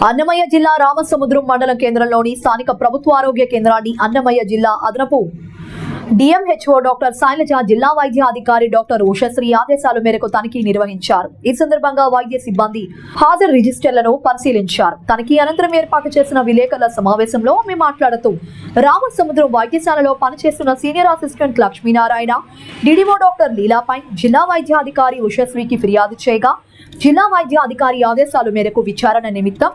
అన్నమయ్య జిల్లా రామసముద్రం మండలం కేంద్రంలోని స్థానిక ప్రభుత్వ ఆరోగ్య కేంద్రాన్ని అన్నమయ్య జిల్లా అదనపు డిఎంహెచ్ఓ డాక్టర్ శైలజ జిల్లా వైద్య అధికారి డాక్టర్ ఉషశ్రీ ఆదేశాల మేరకు తనిఖీ నిర్వహించారు. ఈ సందర్భంగా వైద్య సిబ్బంది హాజరు రిజిస్టర్లను పరిశీలించారు. తనిఖీ అనంతరం ఏర్పాటు చేసిన విలేకరుల సమావేశంలో ఆమె మాట్లాడుతూ రామసముద్రం వైద్యశాలలో పనిచేస్తున్న senior assistant Lakshminarayana DDO doctor లీలాపై జిల్లా వైద్య అధికారి ఉషశ్రీకి ఫిర్యాదు చేయగా జిల్లా వైద్య అధికారి ఆదేశాల మేరకు విచారణ నిమిత్తం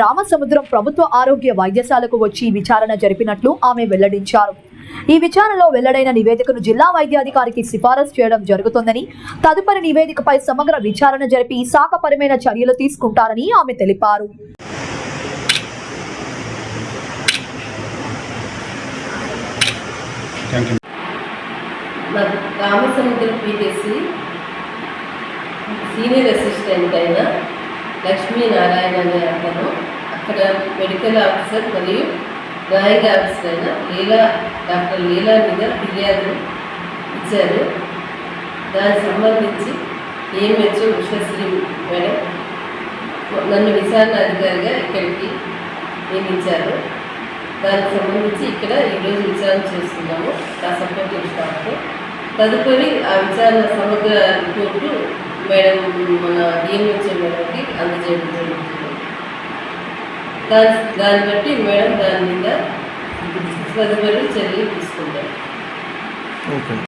రామసముద్రం ప్రభుత్వ ఆరోగ్య వైద్యశాలకు వచ్చి విచారణ జరిపినట్లు ఆమె వెల్లడించారు. ఈ విచారణలో వెల్లడైన నివేదికను జిల్లా వైద్యాధికారికి సిఫారసు చేయడం జరుగుతుందని తదుపరి నివేదికపై సమగ్ర విచారణ జరిపి శాఖపరమైన చర్యలు తీసుకుంటారని ఆమె తెలిపారు. రామసముద్రం సీనియర్ అసిస్టెంట్ అయిన లక్ష్మీనారాయణ అనే అతను అక్కడ మెడికల్ ఆఫీసర్ మరియు డ్రాయింగ్ ఆఫీసర్ అయిన లీలా డాక్టర్ లీలా మీద ఫిర్యాదు ఇచ్చారు. దానికి సంబంధించి ఏఎంహెచ్ఓ విశ్వశ్రీ మేడం నన్ను విచారణ అధికారిగా ఇక్కడికి నియమించారు. దానికి సంబంధించి ఇక్కడ ఈరోజు విచారణ చేస్తున్నాము. ఆ సపోర్టివ్ స్టాఫ్తో తదుపరి ఆ విచారణ సమగ్ర రిపోర్టు మేడం మన డిఎంహెచ్ఓ మేడంకి అందజేయడం దాని దాన్ని బట్టి మేడం దాని మీద తదుపరి చర్యలు తీసుకుంటారు. ఓకే.